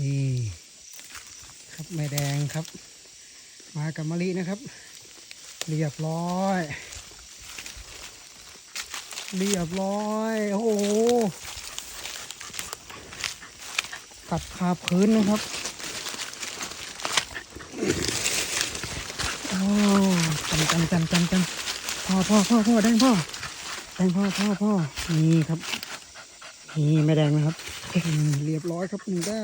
นี่ครับแม่แดงครับ มากับมะลินะครับ เรียบร้อย เรียบร้อย โอ้โหตัดขาพื้นนะครับโอ้จันจันจันจันจันพ่อพ่อพ่อพ่อแดงพ่อแดงพ่อพ่อพ่อนี่ครับ นี่แม่แดงนะครับ เรียบร้อยครับหนึ่แต้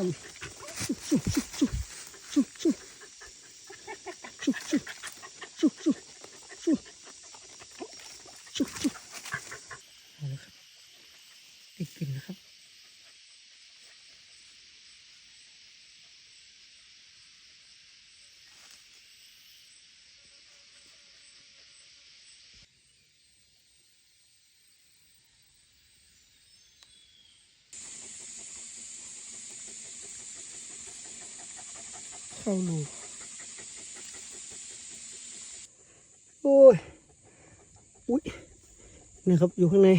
ติดกลิ่นนะครับ เข้ารูโอ้ย อุ้ยนะครับ อยู่ข้างใน